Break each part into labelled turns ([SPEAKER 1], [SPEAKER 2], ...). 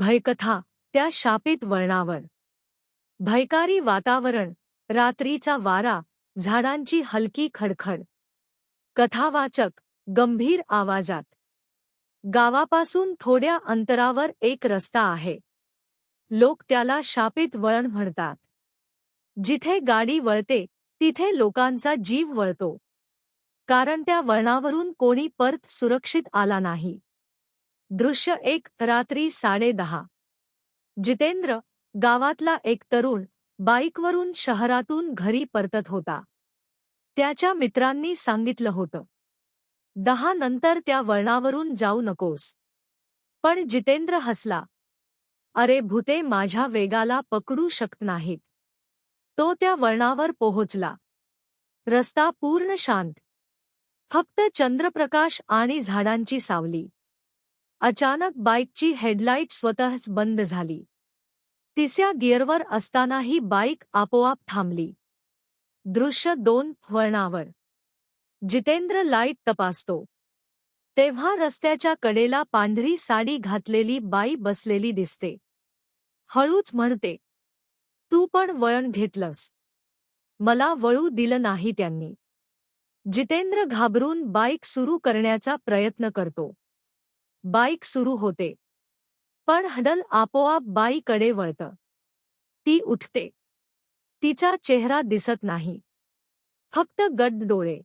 [SPEAKER 1] भयकथा त्या शापित वळणावर. भयकारी वातावरण रात्रीचा वारा झाडांची हलकी खडखड. कथावाचक गंभीर आवाजात. गावापासून थोड्या अंतरावर एक रस्ता आहे. लोक त्याला शापित वळण म्हणतात. जिथे गाडी वळते तिथे लोकांचा जीव वळतो. कारण त्या वळणावरून कोणी परत सुरक्षित आला नाही. दृश्य एक रात्री साडेदहा जितेंद्र गावातला एक तरुण बाईकवरून शहरातून घरी परतत होता. त्याच्या मित्रांनी सांगितलं होतं दहा नंतर त्या वळणावरून जाऊ नकोस. पण जितेंद्र हसला अरे भूते माझ्या वेगाला पकडू शकत नाहीत. तो त्या वळणावर पोहोचला. रस्ता पूर्ण शांत फक्त चंद्रप्रकाश आणि झाडांची सावली. अचानक बाईकची हेडलाईट स्वतःच बंद झाली. तिसऱ्या गिअरवर असतानाही बाईक आपोआप थांबली. दृश्य दोन वळणावर. जितेंद्र लाइट तपासतो. तेव्हा रस्त्याच्या कडेला पांढरी साडी घातलेली बाई बसलेली दिसते. हळूच म्हणते तू पण वळण घेतलंस. मला वळू दिलं नाही त्यांनी. जितेंद्र घाबरून बाईक सुरू करण्याचा प्रयत्न करतो. बाईक सुरू होते. पण हडल आपोआप बाईकडे वळतं. ती उठते. तिचा चेहरा दिसत नाही. फक्त गड डोळे.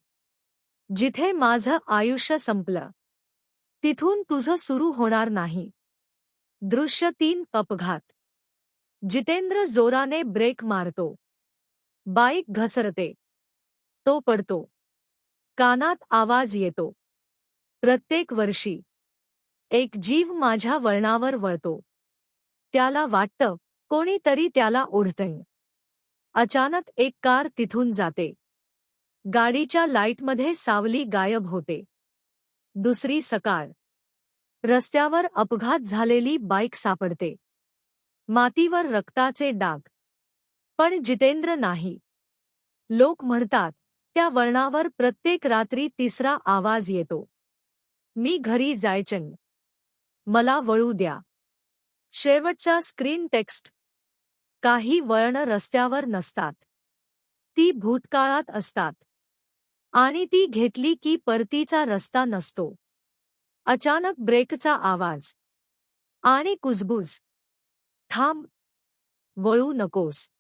[SPEAKER 1] जिथे माझं आयुष्य संपलं. तिथून तुझं सुरू होणार नाही. दृश्य तीन अपघात. जितेंद्र जोराने ब्रेक मारतो. बाईक घसरते. तो पडतो. कानात आवाज येतो. प्रत्येक वर्षी. एक जीव माझ्या वळणावर वळतो. त्याला वाटतं कोणीतरी त्याला ओढतंय. अचानक एक कार तिथून जाते. गाडीच्या लाईटमध्ये सावली गायब होते. दुसरी सकाळ रस्त्यावर अपघात झालेली बाईक सापडते. मातीवर रक्ताचे डाग. पण जितेंद्र नाही. लोक म्हणतात त्या वळणावर प्रत्येक रात्री तिसरा आवाज येतो. मी घरी जायचं मला वळू द्या. शेवटचा स्क्रीन टेक्स्ट. काही वळण रस्त्यावर नसतात. ती भूतकाळात असतात. आणि ती घेतली की परतीचा रस्ता नसतो. अचानक ब्रेकचा आवाज. आणि कुजबूज. थांब. वळू नकोस.